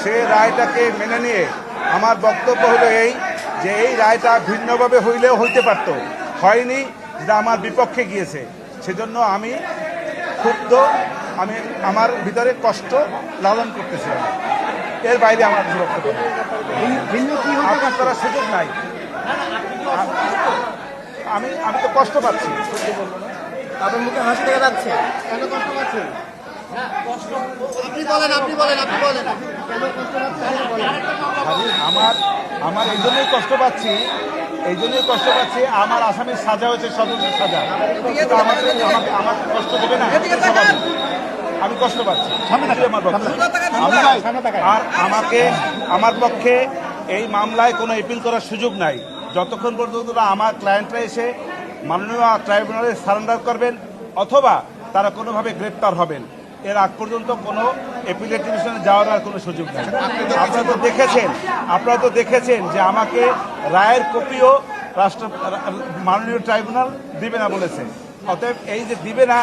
সে রায়টাকে মেনে নিয়ে আমার বক্তব্য হলো এই যে এই রায়টা ভিন্নভাবে হইলেও হইতে পারত। হয়নি যেটা আমার বিপক্ষে গিয়েছে। সেজন্য আমি ক্ষুব্ধ আমি আমার ভিতরে কষ্ট লালন করতেছি। এর বাইরে আমার কিছু বক্তব্য করার সুযোগ নাই। আমি আমি তো কষ্ট পাচ্ছি। আপনার মুখে হাসি দেখা যাচ্ছে। কেন কষ্ট পাচ্ছেন আপনি বলেন আপনি বলেন আপনি বলেন। আমার আমার এই জন্যই কষ্ট পাচ্ছি এই জন্যই কষ্ট পাচ্ছি আমার আসামির সাজা হয়েছে সদস্য সাজা। আমাকে আমাকে আমাকে কষ্ট দেবে না। আমি কষ্ট পাচ্ছি। আমার আর আমাকে আমার পক্ষে এই মামলায় কোনো এপিল করার সুযোগ নাই। যতক্ষণ পর্যন্ত আমার ক্লায়েন্টরা এসে মাননীয় ট্রাইব্যুনালে সারেন্ডার করবেন অথবা তারা কোনোভাবে গ্রেপ্তার হবেন এর আগ পর্যন্ত কোনো এপিলেট ডিভিশনে যাওয়ার আর কোনো সুযোগ নেই। আপনারা তো দেখেছেন, আপনারা তো দেখেছেন যে আমাকে রায়ের কপিও রাষ্ট্র মাননীয় ট্রাইব্যুনাল দিবে না বলেছে। অতএব এই যে দিবে না